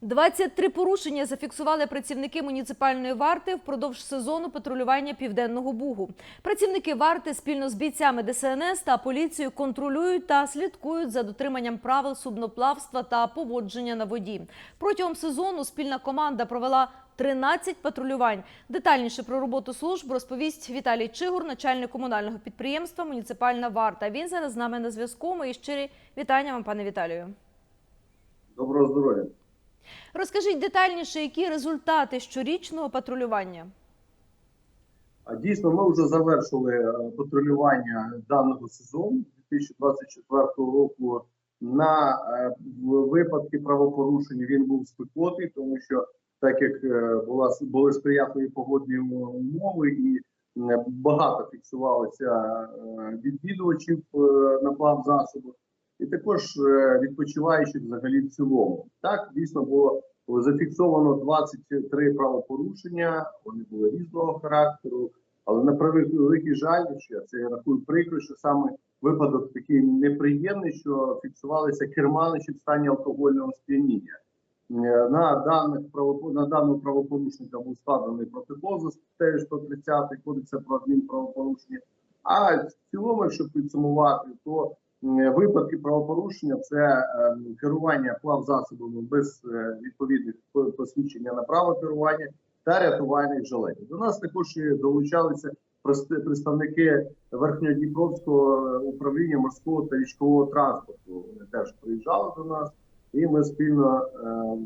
23 порушення зафіксували працівники муніципальної варти впродовж сезону патрулювання південного бугу. Працівники варти спільно з бійцями ДСНС та поліцією контролюють та слідкують за дотриманням правил судноплавства та поводження на воді. Протягом сезону спільна команда провела 13 патрулювань. Детальніше про роботу служб розповість Віталій Чигур, начальник комунального підприємства Муніципальна варта. Він зараз з нами на зв'язку. Мої щирі вітання вам, пане Віталію. Доброго здоров'я. Розкажіть детальніше, які результати щорічного патрулювання. Дійсно, ми вже завершили е, патрулювання даного сезону 2024 року. На е, випадки правопорушень він був спекотний, тому що так як е, була були сприятливі погодні умови, і багато фіксувалося відвідувачів на плав засобу, і також відпочиваючих взагалі в цілому. Так дійсно було зафіксовано 23 правопорушення. Вони були різного характеру. Але на превеликий жаль, що я це рахую прикро, що саме випадок такий неприємний, що фіксувалися керманичі в стані алкогольного сп'яніння. Е, На даних на даного правопорушника був складений протокол за статтею 130 Кодексу про адмінправопорушення. А в цілому, якщо підсумувати, то випадки правопорушення це е, керування плавзасобами без е, відповідних посвідчення на право керування та рятувальних жилетів. До нас також долучалися представники Верхньодніпровського е, управління морського та річкового транспорту. Вони теж приїжджали до нас, і ми спільно е,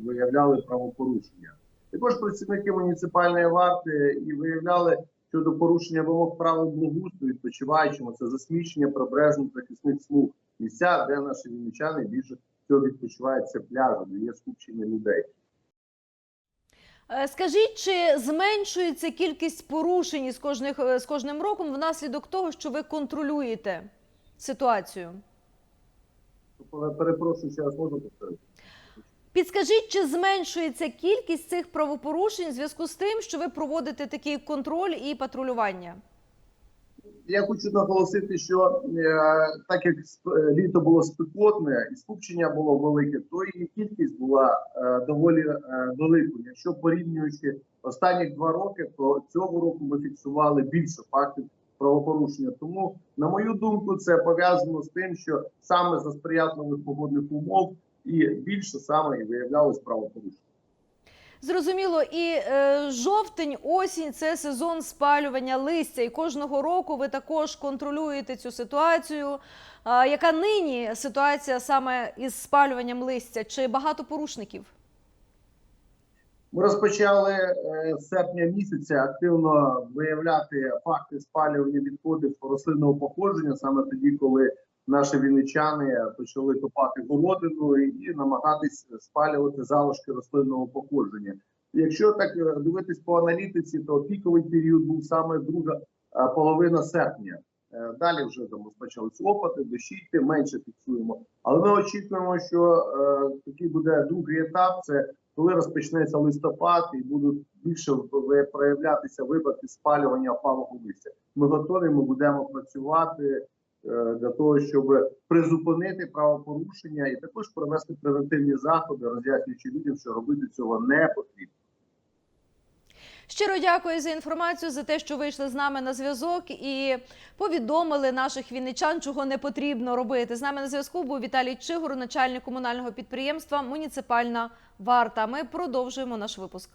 виявляли правопорушення. Також працівники муніципальної варти і виявляли щодо порушення вимог правил благоустрою відпочиваючому це засмічення прибережних захисних смуг, місця, де наші вінничани більше всього відпочивають це де є скупчення людей. Е, Скажіть, чи зменшується кількість порушень із кожних е, з кожним роком внаслідок того, що ви контролюєте ситуацію? Перепрошую, ще раз можу повторити. Підскажіть, чи зменшується кількість цих правопорушень в зв'язку з тим, що ви проводите такий контроль і патрулювання? Я хочу наголосити, що е, так як е, літо було спекотне і скупчення було велике, то і кількість була е, доволі е, великою. Якщо порівнюючи останні два роки, то цього року ми фіксували більше фактів правопорушення. Тому, на мою думку, це пов'язано з тим, що саме за сприятливих погодних умов і більше саме і виявлялось правопорушення. Зрозуміло, і е, жовтень, осінь це сезон спалювання листя. І кожного року ви також контролюєте цю ситуацію. А, яка нині ситуація саме із спалюванням листя? Чи багато порушників? Ми розпочали е, з серпня місяця активно виявляти факти спалювання відходів рослинного походження саме тоді, коли наші вінничани почали копати городину і намагатись спалювати залишки рослинного походження. Якщо так е, дивитись по аналітиці, то піковий період був саме друга е, половина серпня. Е, Далі вже там розпочались опати, дощі, менше фіксуємо. Але ми очікуємо, що е, такий буде другий етап. Це коли розпочнеться листопад і будуть більше проявлятися випадки спалювання опалого листя. Ми готові, ми будемо працювати для того, щоб призупинити правопорушення і також провести превентивні заходи, роз'яснюючи людям, що робити цього не потрібно. Щиро дякую за інформацію, за те, що вийшли з нами на зв'язок і повідомили наших вінничан, чого не потрібно робити. З нами на зв'язку був Віталій Чигур, начальник комунального підприємства Муніципальна варта. Ми продовжуємо наш випуск.